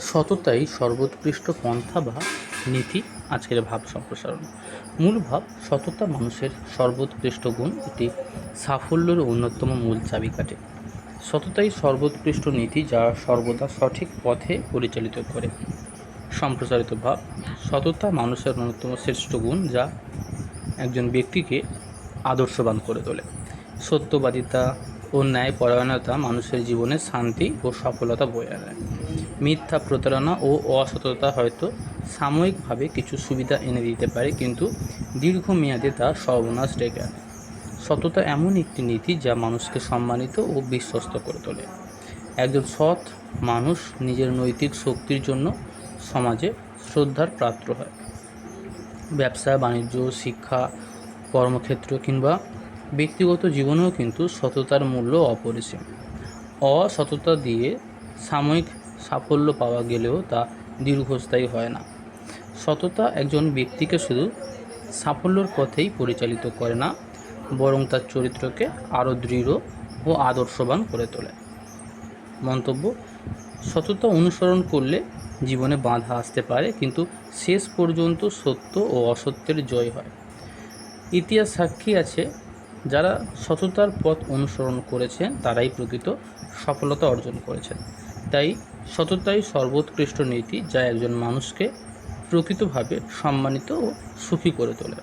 সততাই সর্বোৎকৃষ্ট পন্থা বা নীতি আজকের ভাব সম্প্রসারণ। মূল ভাব সততা মানুষের সর্বোৎকৃষ্ট গুণ। এটি সাফল্যের অন্যতম মূল চাবিকাঠি সততাই সর্বোৎকৃষ্ট নীতি যা সর্বদা সঠিক পথে পরিচালিত করে। সম্প্রসারিত ভাব সততা মানুষের অন্যতম শ্রেষ্ঠ গুণ যা একজন ব্যক্তিকে আদর্শবান করে তোলে। সত্যবাদিতা ও ন্যায়পরায়ণতা মানুষের জীবনে শান্তি ও সফলতা বয়ে আনে। মিথ্যা প্রতারণা ও অসততা হয়তো সাময়িকভাবে কিছু সুবিধা এনে দিতে পারে, কিন্তু দীর্ঘমেয়াদে তা সর্বনাশ ডেকে আনে। সততা এমন একটি নীতি যা মানুষকে সম্মানিত ও বিশ্বস্ত করে তোলে। একজন সৎ মানুষ নিজের নৈতিক শক্তির জন্য সমাজে শ্রদ্ধার পাত্র হয়। ব্যবসা, বাণিজ্য, শিক্ষা, কর্মক্ষেত্র কিংবা ব্যক্তিগত জীবনেও কিন্তু সততার মূল্য অপরিসীম। অসততা দিয়ে সাময়িক সাফল্য পাওয়া গেলেও তা দীর্ঘস্থায়ী হয় না। সততা একজন ব্যক্তিকে শুধু সাফল্যের পথেই পরিচালিত করে না, বরং তার চরিত্রকে আরও দৃঢ় ও আদর্শবান করে তোলে। মন্তব্য, সততা অনুসরণ করলে জীবনে বাধা আসতে পারে, কিন্তু শেষ পর্যন্ত সত্য ও অসত্যের জয় হয়। ইতিহাস সাক্ষী আছে যারা সততার পথ অনুসরণ করেছেন, তারাই প্রকৃত সফলতা অর্জন করেছেন। তাই সততাই সর্বোৎকৃষ্ট নীতি যা একজন মানুষকে প্রকৃতভাবে সম্মানিত ও সুখী করে তোলে।